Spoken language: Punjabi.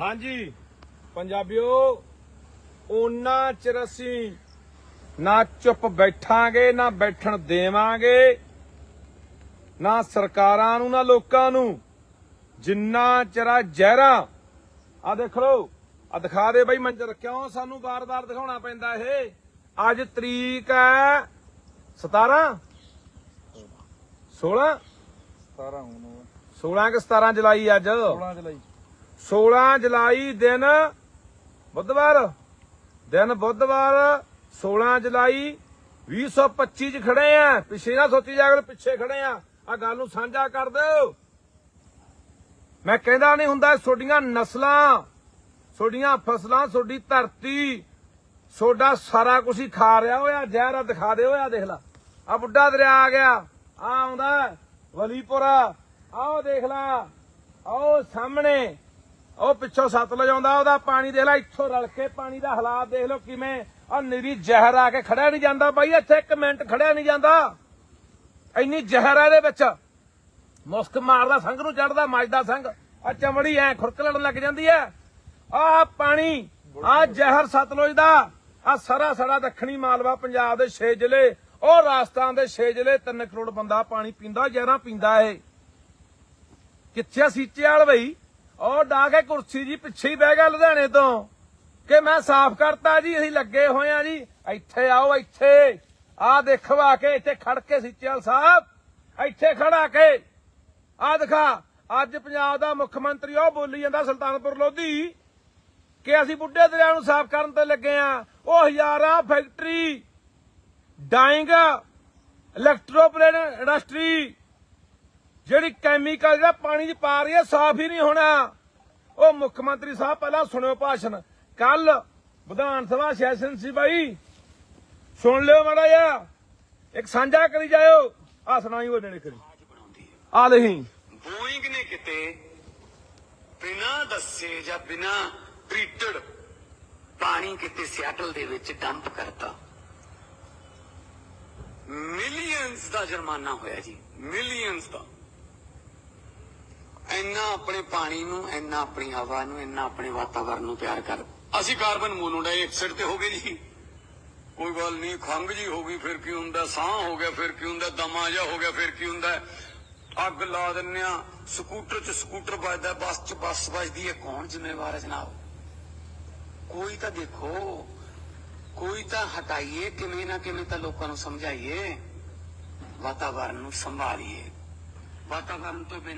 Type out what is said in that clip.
ਹਾਂਜੀ। ਪੰਜਾਬੀਓ ਉਹਨਾਂ ਚਿਰ ਅਸੀਂ ਨਾ ਚੁੱਪ ਬੈਠਾਂਗੇ ਨਾ ਬੈਠਣ ਦੇਵਾਂਗੇ ਨਾ ਸਰਕਾਰਾਂ ਨੂੰ ਨਾ ਲੋਕਾਂ ਨੂੰ ਜਿੰਨਾ ਚਿਰ ਜ਼ਹਿਰਾ। ਆ ਦੇਖ ਲਓ ਆ ਦਿਖਾ ਦੇ ਬਈ ਮੰਜਰ ਕਿਉਂ ਸਾਨੂੰ ਬਾਰ-ਬਾਰ ਦਿਖਾਉਣਾ ਪੈਂਦਾ ਇਹ? ਅੱਜ ਤਰੀਕ ਹੈ 17 16 17 ਹੁਣ। 16 ਕਿ 17 ਜੁਲਾਈ ਅੱਜ? 16 ਜੁਲਾਈ। 16 ਜੁਲਾਈ ਦਿਨ ਬੁੱਧਵਾਰ। ਦਿਨ ਬੁੱਧਵਾਰ 16 ਜੁਲਾਈ 2025 ਚ ਖੜੇ ਆ। ਪਿੱਛੇ ਨਾ ਸੋਚੀ ਜਾ ਪਿੱਛੇ ਖੜੇ ਆ। ਆ ਗੱਲ ਨੂੰ ਸਾਂਝਾ ਕਰ ਦਿਓ। ਮੈਂ ਕਹਿੰਦਾ ਨਹੀਂ ਹੁੰਦਾ ਤੁਹਾਡੀਆਂ ਨਸਲਾਂ, ਤੁਹਾਡੀਆਂ ਫਸਲਾਂ, ਤੁਹਾਡੀ ਧਰਤੀ, ਤੁਹਾਡਾ ਸਾਰਾ ਕੁਝ ਹੀ ਖਾ ਰਿਹਾ ਹੋਇਆ। ਜ਼ਹਿਰਾ ਦਿਖਾ ਦਿਓ ਹੋਇਆ ਦੇਖ ਲੈ। ਆ ਬੁੱਢਾ ਦਰਿਆ ਆ ਗਿਆ। ਆ ਆਉਂਦਾ ਵਲੀਪੁਰਾ। ਆਓ ਦੇਖ ਲਾ। ਆਓ ਸਾਹਮਣੇ ਉਹ ਪਿੱਛੋਂ ਸਤਲੁਜ ਆਉਂਦਾ ਉਹਦਾ ਪਾਣੀ ਦੇਖ ਲੈ, ਇੱਥੋਂ ਰਲ ਕੇ ਪਾਣੀ ਦਾ ਹਾਲਾਤ ਦੇਖ ਲਓ ਕਿਵੇਂ। ਆ ਨਿਰੀ ਜ਼ਹਿਰ ਆ ਕੇ ਖੜਿਆ ਨਹੀਂ ਜਾਂਦਾ ਬਾਈ, ਇੱਥੇ ਇੱਕ ਮਿੰਟ ਖੜਿਆ ਨਹੀਂ ਜਾਂਦਾ। ਇੰਨੀ ਜ਼ਹਿਰ ਆ ਇਹਦੇ ਵਿੱਚ। ਮੁਸਕ ਮਾਰਦਾ ਸੰਗ ਨੂੰ ਚੜਦਾ, ਮੱਜਦਾ ਸੰਗ ਆ ਚਮੜੀ ਐ ਖੁਰਕ ਲੜਨ ਲੱਗ ਜਾਂਦੀ ਐ। ਆ ਪਾਣੀ ਆ ਜ਼ਹਿਰ ਸਤਲੁਜ ਦਾ। ਆ ਸਾਰਾ ਸਾਰਾ ਦੱਖਣੀ ਮਾਲਵਾ ਪੰਜਾਬ ਦੇ 6 ਜ਼ਿਲ੍ਹੇ, ਉਹ ਰਾਜਸਥਾਨ ਦੇ 6 ਜ਼ਿਲ੍ਹੇ 3 ਕਰੋੜ ਬੰਦਾ ਪਾਣੀ ਪੀਂਦਾ ਜ਼ਹਿਰਾਂ ਪੀਂਦਾ ਏ ਕਿੱਥੇ ਆ ਸੀਚੇ ਵਾਲ ਬਈ? ਉਹ ਡਾ ਕੇ ਕੁਰਸੀ ਜੀ ਪਿੱਛੇ ਹੀ ਬਹਿ ਗਿਆ ਲੁਧਿਆਣੇ ਤੋਂ ਕਿ ਮੈਂ ਸਾਫ਼ ਕਰਤਾ ਜੀ, ਅਸੀਂ ਲੱਗੇ ਹੋਏ ਆ ਜੀ। ਇੱਥੇ ਆਓ, ਇੱਥੇ। ਆ ਦੇਖੋ ਕੇ ਇੱਥੇ ਖੜ ਕੇ ਸੀਚੇਵਾਲ ਸਾਹਿਬ। ਇੱਥੇ ਖੜਾ ਕੇ। ਆ ਦਿਖਾ। ਅੱਜ ਪੰਜਾਬ ਦਾ ਮੁੱਖ ਮੰਤਰੀ, ਉਹ ਬੋਲੀ ਜਾਂਦਾ ਸੁਲਤਾਨਪੁਰ ਲੋਧੀ ਕਿ ਅਸੀਂ ਬੁੱਢੇ ਦਰਿਆ ਨੂੰ ਸਾਫ਼ ਕਰਨ ਤੇ ਲੱਗੇ ਆ। ਉਹ ਹਜ਼ਾਰਾਂ ਫੈਕਟਰੀ ਡਾਈਂਗ ਇਲੈਕਟ੍ਰੋਪਲੇਨ ਇੰਡਸਟਰੀ ਜਿਹੜੀ ਕੈਮੀਕਲ ਜਿਹੜਾ ਪਾਣੀ 'ਚ ਪਾ ਰਹੀ ਹੈ, ਸਾਫ਼ ਹੀ ਨਹੀਂ ਹੋਣਾ। ਉਹ ਮੁੱਖ ਮੰਤਰੀ ਸਾਹਿਬ ਪਹਿਲਾਂ ਸੁਣਿਓ ਭਾਸ਼ਣ। ਕੱਲ ਵਿਧਾਨ ਸਭਾ ਸੈਸ਼ਨ ਸੀ ਬਾਈ। ਸੁਣ ਲਿਓ ਮਾੜਾ ਜਿਹਾ। ਇੱਕ ਸਾਂਝਾ ਕਰੀ ਜਾਇਓ। ਆ ਸੁਣਾਈ ਉਹ ਨੇੜੇ ਕਰੀ। ਆ ਲਹੀਂ। ਬੋਇੰਗ ਨੇ ਕਿਤੇ ਬਿਨਾਂ ਦੱਸੇ ਜਾਂ ਬਿਨਾਂ ਟ੍ਰੀਟਡ ਪਾਣੀ ਕਿਤੇ ਸਿਆਟਲ ਦੇ ਵਿੱਚ ਡੰਪ ਕਰਤਾ। ਮਿਲੀਅਨਸ ਦਾ ਜੁਰਮਾਨਾ ਹੋਇਆ ਜੀ। ਮਿਲੀਅਨਸ ਦਾ। ਇੰਨਾ ਆਪਣੇ ਪਾਣੀ ਨੂੰ, ਇੰਨਾ ਆਪਣੀ ਹਵਾ ਨੂੰ, ਇੰਨਾ ਆਪਣੇ ਵਾਤਾਵਰਣ ਨੂੰ ਪਿਆਰ ਕਰ। ਅਸੀਂ ਕਾਰਬਨ ਮੋਨੋਡਾਈਆਕਸਾਈਡ ਤੇ ਹੋ ਗਏ ਜੀ। ਕੋਈ ਗੱਲ ਨਹੀਂ ਖੰਗ ਜੀ ਹੋ ਗਈ, ਫਿਰ ਕੀ ਹੁੰਦਾ? ਸਾਹ ਹੋ ਗਿਆ, ਫਿਰ ਕੀ ਹੁੰਦਾ? ਦਮਾ ਜਿਹਾ ਹੋ ਗਿਆ, ਫਿਰ ਕੀ ਹੁੰਦਾ? ਅੱਗ ਲਾ ਦਿੰਨੇ ਆ ਸਕੂਟਰ 'ਚ ਸਕੂਟਰ ਵੱਜਦਾ, ਬੱਸ 'ਚ ਬੱਸ ਵੱਜਦੀ ਹੈ। ਕੌਣ ਜ਼ਿੰਮੇਵਾਰ ਹੈ ਜਨਾਬ? ਕੋਈ ਤਾਂ ਦੇਖੋ, ਕੋਈ ਤਾਂ ਹਟਾਈਏ, ਕਿਵੇਂ ਨਾ ਕਿਵੇਂ ਤਾਂ ਲੋਕਾਂ ਨੂੰ ਸਮਝਾਈਏ। ਵਾਤਾਵਰਨ ਨੂੰ ਸੰਭਾਲੀਏ। ਵਾਤਾਵਰਨ ਤੋਂ ਬਿਨਾਂ